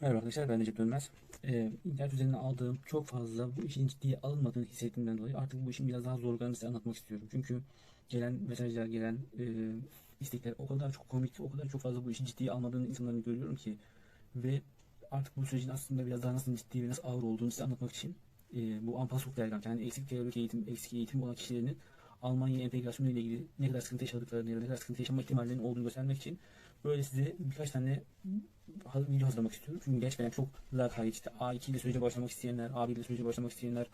Merhaba arkadaşlar ben Recep Dönmez. Ee, internet üzerinden aldığım çok fazla bu işin ciddiye alınmadığını hissettiğimden dolayı artık bu işin biraz daha zorluklarını size anlatmak istiyorum. Çünkü gelen mesajlar, gelen e, istekler o kadar çok komik, o kadar çok fazla bu işi ciddiye almadığını insanların görüyorum ki ve artık bu sürecin aslında biraz daha nasıl ciddi ve nasıl ağır olduğunu size anlatmak için e, bu Ampasluk Dergam yani eksik teorik eğitim, eksik eğitim olan kişilerin Almanya entegrasyonu ile ilgili ne kadar sıkıntı yaşadıklarını ya da ne kadar sıkıntı yaşama ihtimallerinin olduğunu göstermek için böyle size birkaç tane video hazırlamak istiyorum. Çünkü gerçekten çok lakayt işte A2 ile sürece başlamak isteyenler, A1 ile sürece başlamak isteyenler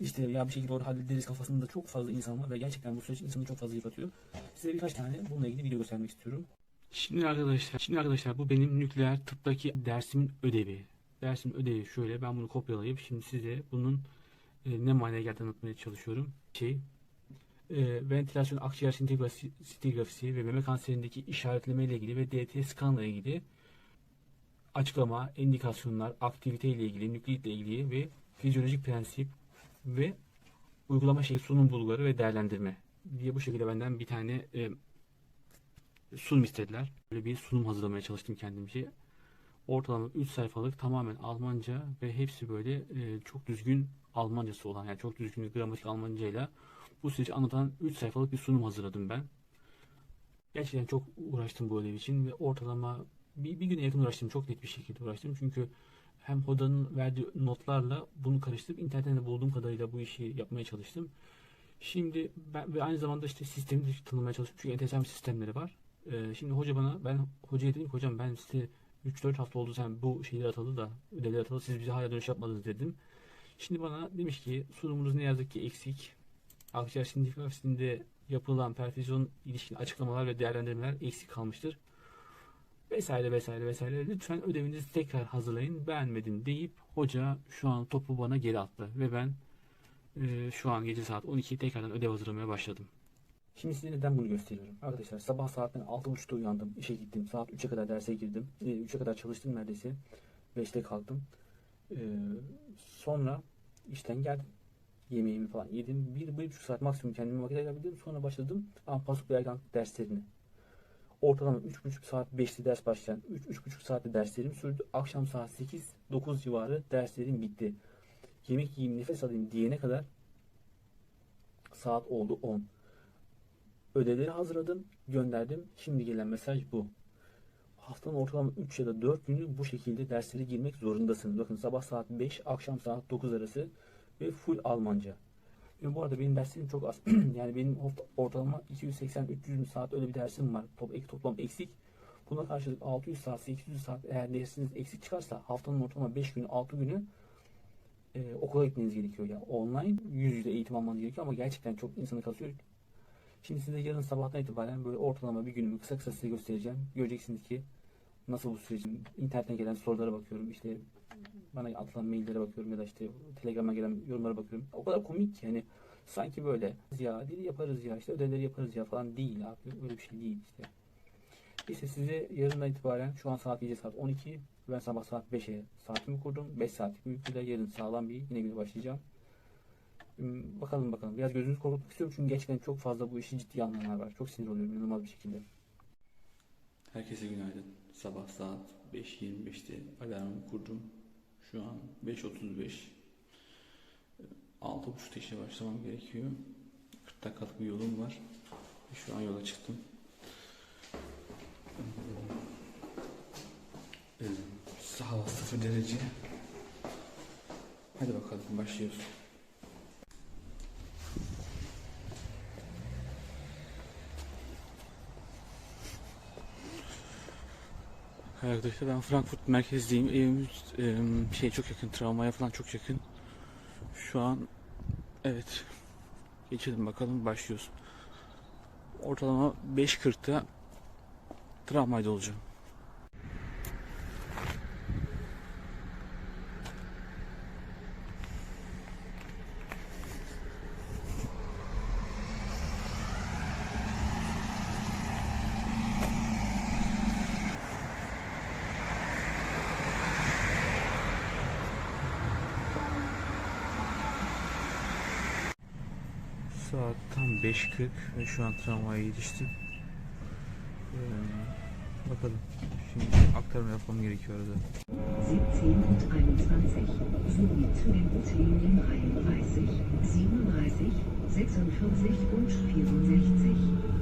işte ya bir şekilde orada hallederiz kafasında çok fazla insan var ve gerçekten bu süreç insanı çok fazla yıpratıyor. Size birkaç tane bununla ilgili video göstermek istiyorum. Şimdi arkadaşlar, şimdi arkadaşlar bu benim nükleer tıptaki dersimin ödevi. Dersimin ödevi şöyle ben bunu kopyalayıp şimdi size bunun e, ne manaya geldiğini anlatmaya çalışıyorum. Şey e, ventilasyon akciğer sintigrafisi, ve meme kanserindeki işaretleme ile ilgili ve DT skanla ilgili açıklama, indikasyonlar, aktivite ile ilgili, nükleitle ilgili ve fizyolojik prensip ve uygulama şekli sunum bulguları ve değerlendirme diye bu şekilde benden bir tane e, sunum istediler. Böyle bir sunum hazırlamaya çalıştım kendimce. Ortalama 3 sayfalık tamamen Almanca ve hepsi böyle e, çok düzgün Almancası olan yani çok düzgün gramatik Almancayla bu süreci anlatan 3 sayfalık bir sunum hazırladım ben. Gerçekten çok uğraştım bu ödev için ve ortalama bir, bir güne yakın uğraştım. Çok net bir şekilde uğraştım. Çünkü hem Hoda'nın verdiği notlarla bunu karıştırıp internetten de bulduğum kadarıyla bu işi yapmaya çalıştım. Şimdi ben ve aynı zamanda işte sistemi tanımaya çalıştım. Çünkü enteresan bir sistemleri var. Ee, şimdi hoca bana ben hocaya dedim ki hocam ben size 3-4 hafta oldu sen bu şeyleri atalı da ödevleri atalı siz bize hala dönüş yapmadınız dedim. Şimdi bana demiş ki sunumunuz ne yazık ki eksik. Akciğer sindigrafisinde yapılan perfüzyon ilişkin açıklamalar ve değerlendirmeler eksik kalmıştır. Vesaire vesaire vesaire. Lütfen ödevinizi tekrar hazırlayın. Beğenmedim deyip hoca şu an topu bana geri attı. Ve ben e, şu an gece saat 12 tekrardan ödev hazırlamaya başladım. Şimdi size neden bunu gösteriyorum? Arkadaşlar sabah saat ben 6.30'da uyandım. işe gittim. Saat 3'e kadar derse girdim. E, 3'e kadar çalıştım neredeyse. 5'te kalktım. E, sonra işten geldim yemeğimi falan yedim. Bir, bir buçuk saat maksimum kendime vakit ayırabildim. Sonra başladım Ampasuk Bergan derslerini. Ortalama üç buçuk saat beşli ders başlayan üç, üç buçuk saatte derslerim sürdü. Akşam saat sekiz dokuz civarı derslerim bitti. Yemek yiyeyim nefes alayım diyene kadar saat oldu 10. Ödevleri hazırladım, gönderdim. Şimdi gelen mesaj bu. Haftanın ortalama 3 ya da 4 günü bu şekilde derslere girmek zorundasınız. Bakın sabah saat 5, akşam saat 9 arası ve full Almanca. Ve bu arada benim derslerim çok az. yani benim orta- ortalama 280-300 saat öyle bir dersim var. Top, toplam eksik. Buna karşılık 600 saat, 800 saat eğer dersiniz eksik çıkarsa haftanın ortalama 5 günü, 6 günü e, okula gitmeniz gerekiyor. Yani online yüz yüze eğitim almanız gerekiyor ama gerçekten çok insanı kasıyor. Şimdi size yarın sabahtan itibaren böyle ortalama bir günümü kısa kısa size göstereceğim. Göreceksiniz ki nasıl bu sürecin internetten gelen sorulara bakıyorum. İşte bana atılan maillere bakıyorum ya da işte Telegram'a gelen yorumlara bakıyorum. O kadar komik ki hani sanki böyle ya dili yaparız ya işte ödevleri yaparız ya falan değil abi. Öyle bir şey değil işte. İşte size yarından itibaren şu an saat gece saat 12. Ben sabah saat 5'e saatimi kurdum. 5 saatlik bir uykuyla yarın sağlam bir yine güne başlayacağım. Bakalım bakalım. Biraz gözünüzü korkutmak istiyorum çünkü gerçekten çok fazla bu işi ciddiye almayanlar var. Çok sinir oluyorum inanılmaz bir şekilde. Herkese günaydın. Sabah saat 5.25'te alarmımı kurdum. Şu an 5.35. 6.30'da işe başlamam gerekiyor. 40 dakikalık bir yolum var. Şu an yola çıktım. Ee, Hava 0 derece. Hadi bakalım başlıyoruz. Arkadaşlar ben Frankfurt merkezdeyim. Evimiz em, şey çok yakın, tramvaya falan çok yakın. Şu an evet geçelim bakalım başlıyoruz. Ortalama 5.40'da tramvayda olacağım. Saat tam 5.40 ve şu an tramvaya yetiştim. Ee, bakalım. Şimdi aktarma yapmam gerekiyor arada. 17 und 21 sowie zu den Themen 33, 37, 46 und 64.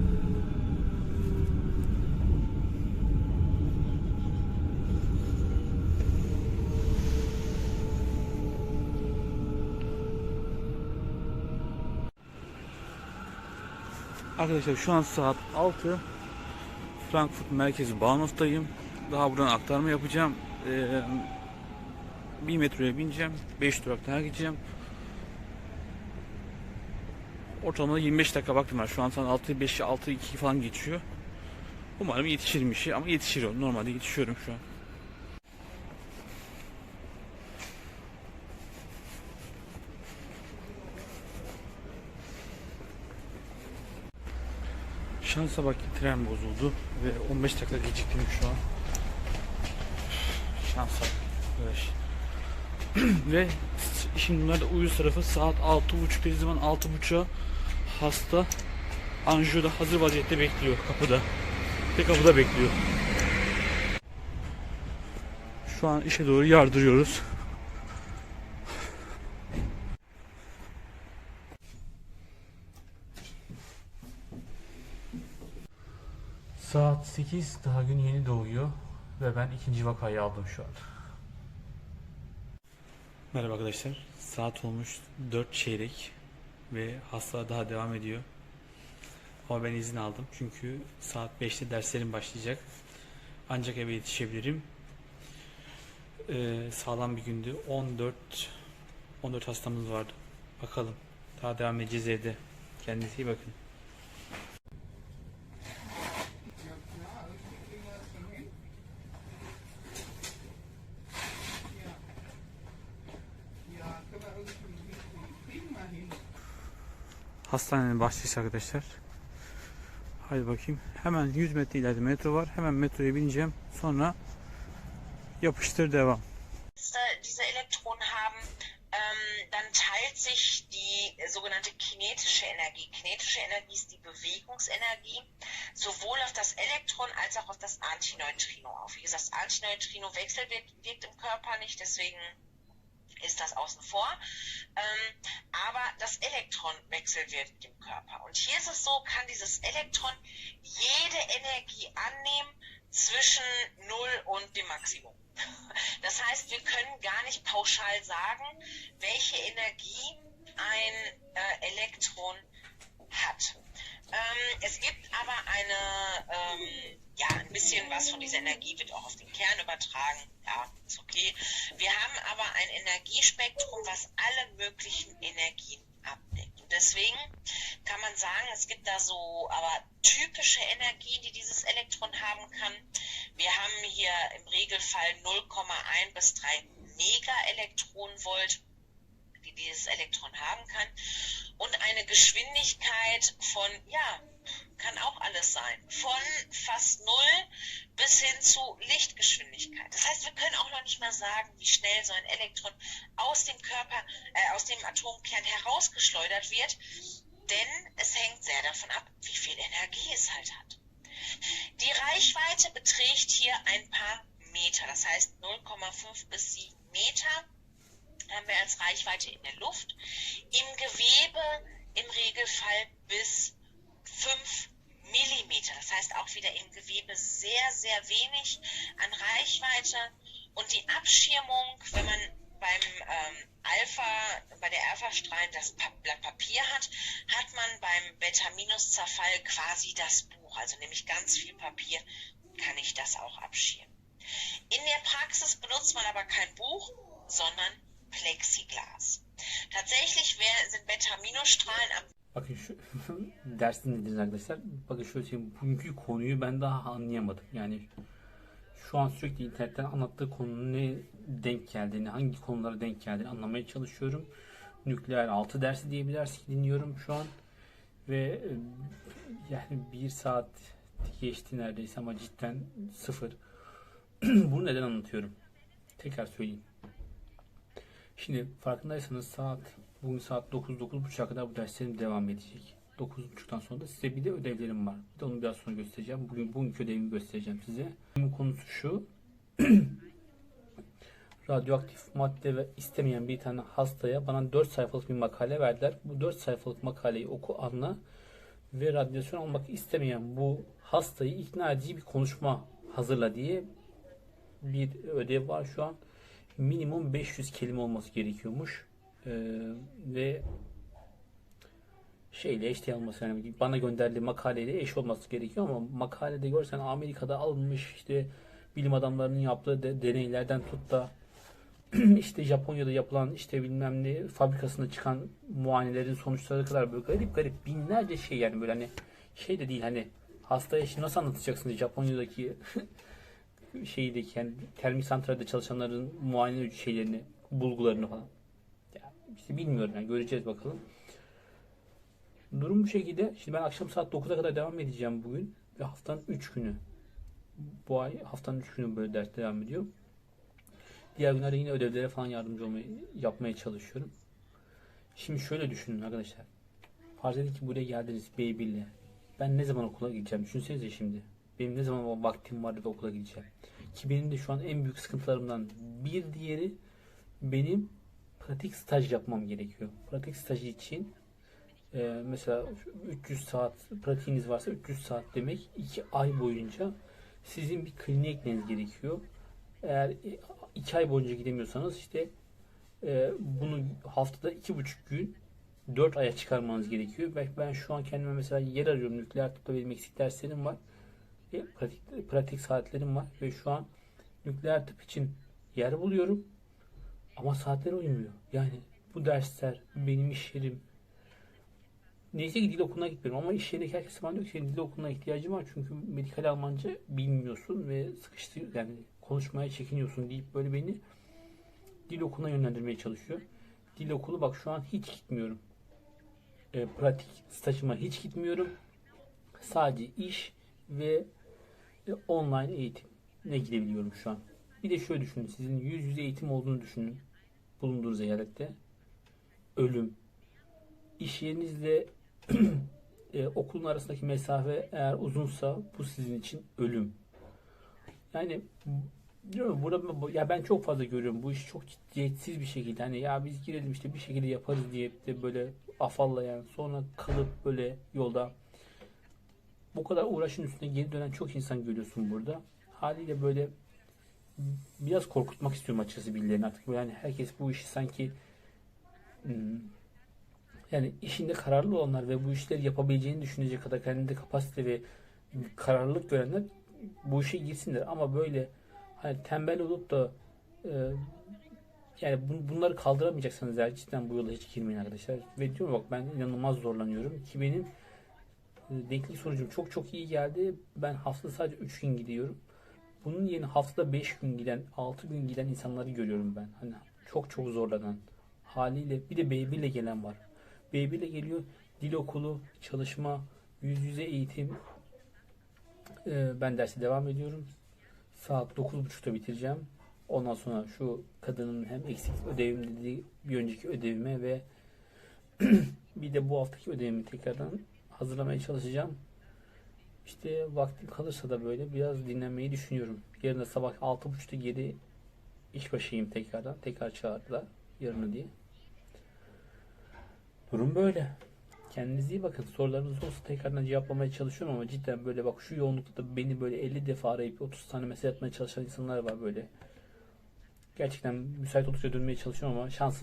Arkadaşlar şu an saat 6. Frankfurt merkezi Bahnhof'tayım. Daha buradan aktarma yapacağım. Ee, bir metroya bineceğim. 5 durak daha gideceğim. Ortalama 25 dakika vaktim var. Şu an saat 6 5 6 2 falan geçiyor. Umarım yetişirim işi ama yetişiyorum. Normalde yetişiyorum şu an. Şansa bak tren bozuldu ve 15 dakika geciktim şu an. Şansa. Evet. ve şimdi bunlar da uyuz tarafı saat 6.30 dediği zaman 6.30'a hasta anjiyoda hazır vaziyette bekliyor kapıda. Ve kapıda bekliyor. Şu an işe doğru yardırıyoruz. Saat 8 daha gün yeni doğuyor ve ben ikinci vakayı aldım şu an. Merhaba arkadaşlar. Saat olmuş 4 çeyrek ve hasta daha devam ediyor. Ama ben izin aldım çünkü saat 5'te derslerim başlayacak. Ancak eve yetişebilirim. Ee, sağlam bir gündü. 14 14 hastamız vardı. Bakalım. Daha devam edeceğiz evde. Kendinize iyi bakın. Hastanenin bahçesi arkadaşlar. Haydi bakayım. Hemen 100 metre ileride metro var. Hemen metroya bineceğim. Sonra yapıştır devam. Äste diese Elektronen haben, ähm, dann teilt sich die sogenannte kinetische Energie. Kinetische Energie ist die Bewegungsenergie sowohl auf das Elektron als auch auf das Antineutrino auf. Wie gesagt, das Antineutrino wechselwirkt wirkt im Körper nicht, deswegen ist das außen vor. Ähm, aber das Elektron wechselwirkt im Körper. Und hier ist es so, kann dieses Elektron jede Energie annehmen zwischen 0 und dem Maximum. Das heißt, wir können gar nicht pauschal sagen, welche Energie ein äh, Elektron hat. Ähm, es gibt aber eine, bisschen was von dieser Energie wird auch auf den Kern übertragen. Ja, ist okay. Wir haben aber ein Energiespektrum, was alle möglichen Energien abdeckt. Und deswegen kann man sagen, es gibt da so aber typische Energien, die dieses Elektron haben kann. Wir haben hier im Regelfall 0,1 bis 3 Megaelektronenvolt, die dieses Elektron haben kann. Und eine Geschwindigkeit von, ja, kann auch alles sein. Von fast null bis hin zu Lichtgeschwindigkeit. Das heißt, wir können auch noch nicht mal sagen, wie schnell so ein Elektron aus dem Körper, äh, aus dem Atomkern herausgeschleudert wird, denn es hängt sehr davon ab, wie viel Energie es halt hat. Die Reichweite beträgt hier ein paar Meter, das heißt 0,5 bis 7 Meter haben wir als Reichweite in der Luft. Im Gewebe im Regelfall bis 5 Millimeter. Das heißt auch wieder im Gewebe sehr, sehr wenig an Reichweite. Und die Abschirmung, wenn man beim ähm, Alpha, bei der Alpha-Strahlen das Blatt Papier hat, hat man beim Beta-Minus-Zerfall quasi das Buch. Also nämlich ganz viel Papier kann ich das auch abschirmen. In der Praxis benutzt man aber kein Buch, sondern Plexiglas. Tatsächlich sind Beta-Minus-Strahlen am Bakın şu ders dinlediniz arkadaşlar. Bakın şöyle söyleyeyim. Bugünkü konuyu ben daha anlayamadım. Yani şu an sürekli internetten anlattığı konunun ne denk geldiğini, hangi konulara denk geldiğini anlamaya çalışıyorum. Nükleer 6 dersi diye bir ders dinliyorum şu an. Ve e, yani bir saat geçti neredeyse ama cidden sıfır. Bunu neden anlatıyorum? Tekrar söyleyeyim. Şimdi farkındaysanız saat bugün saat 9 9.30'a kadar bu derslerim devam edecek. 9.30'dan sonra da size bir de ödevlerim var. Bir de onu biraz sonra göstereceğim. Bugün bugünkü ödevimi göstereceğim size. Bugün konusu şu. Radyoaktif madde ve istemeyen bir tane hastaya bana 4 sayfalık bir makale verdiler. Bu 4 sayfalık makaleyi oku anla ve radyasyon almak istemeyen bu hastayı ikna edici bir konuşma hazırla diye bir ödev var şu an. Minimum 500 kelime olması gerekiyormuş. Ee, ve şeyle eşdeğer olması yani bana gönderdiği makaleyle eş olması gerekiyor ama makalede görsen Amerika'da alınmış işte bilim adamlarının yaptığı de, deneylerden tut da işte Japonya'da yapılan işte bilmem ne fabrikasında çıkan muayenelerin sonuçları kadar böyle garip garip binlerce şey yani böyle hani şey de değil hani hastaya şimdi nasıl anlatacaksınız Japonya'daki şeydeki yani termik santralde çalışanların muayene şeylerini bulgularını falan. Ya işte bilmiyorum yani göreceğiz bakalım. Durum bu şekilde. Şimdi ben akşam saat 9'a kadar devam edeceğim bugün. Ve haftanın 3 günü. Bu ay haftanın 3 günü böyle ders devam ediyor. Diğer günlerde yine ödevlere falan yardımcı olmayı yapmaya çalışıyorum. Şimdi şöyle düşünün arkadaşlar. Farz edin ki buraya geldiniz Beybill'le. Ben ne zaman okula gideceğim? Düşünsenize şimdi. Benim ne zaman vaktim var da okula gideceğim. Ki benim de şu an en büyük sıkıntılarımdan bir diğeri benim pratik staj yapmam gerekiyor. Pratik stajı için e, mesela 300 saat pratiğiniz varsa 300 saat demek 2 ay boyunca sizin bir kliniğe gitmeniz gerekiyor. Eğer 2 ay boyunca gidemiyorsanız işte e, bunu haftada 2,5 gün 4 aya çıkarmanız gerekiyor. Belki ben şu an kendime mesela yer arıyorum. Nükleer tıpta benim eksik derslerim var. Ve pratik, pratik saatlerim var. Ve şu an nükleer tıp için yer buluyorum. Ama saatler uymuyor. Yani bu dersler, benim iş yerim. Neyse ki dil okuluna gitmiyorum ama iş yerindeki herkes bana diyor ki senin dil okuluna ihtiyacın var. Çünkü medikal Almanca bilmiyorsun ve sıkıştı yani konuşmaya çekiniyorsun deyip böyle beni dil okuluna yönlendirmeye çalışıyor. Dil okulu bak şu an hiç gitmiyorum. E, pratik stajıma hiç gitmiyorum. Sadece iş ve e, online eğitim ne gidebiliyorum şu an. Bir de şöyle düşünün. Sizin yüz yüze eğitim olduğunu düşünün. Bulunduğunuz eyalette. Ölüm. İş yerinizle e, okulun arasındaki mesafe eğer uzunsa bu sizin için ölüm. Yani Diyorum burada bu- ya ben çok fazla görüyorum bu işi çok ciddiyetsiz bir şekilde hani ya biz girelim işte bir şekilde yaparız diye de böyle afallayan sonra kalıp böyle yolda bu kadar uğraşın üstüne geri dönen çok insan görüyorsun burada. Haliyle böyle biraz korkutmak istiyorum açıkçası birilerini artık. Hani herkes bu işi sanki hmm, yani işinde kararlı olanlar ve bu işleri yapabileceğini düşünecek kadar kendinde kapasite ve kararlılık görenler bu işe girsinler ama böyle hani tembel olup da e, yani bun- bunları kaldıramayacaksanız eğer cidden bu yola hiç girmeyin arkadaşlar. Ve diyorum bak ben inanılmaz zorlanıyorum ki benim e, denklik sonucum çok çok iyi geldi. Ben haftada sadece 3 gün gidiyorum. Bunun yerine haftada 5 gün giden, 6 gün giden insanları görüyorum ben. Hani çok çok zorlanan haliyle bir de Baby ile gelen var. Baby ile geliyor dil okulu, çalışma, yüz yüze eğitim. E, ben derse devam ediyorum. Saat 9.30'da bitireceğim. Ondan sonra şu kadının hem eksik ödevim dediği bir önceki ödevime ve bir de bu haftaki ödevimi tekrardan hazırlamaya çalışacağım. İşte vaktim kalırsa da böyle biraz dinlenmeyi düşünüyorum. Yarın da sabah 6.30'da geri iş başıyım tekrardan. Tekrar çağırdılar yarını diye. Durum böyle. Kendinize iyi bakın. Sorularınız olsa tekrardan cevaplamaya çalışıyorum ama cidden böyle bak şu yoğunlukta beni böyle 50 defa arayıp 30 tane mesaj atmaya çalışan insanlar var böyle. Gerçekten müsait oldukça dönmeye çalışıyorum ama şanssız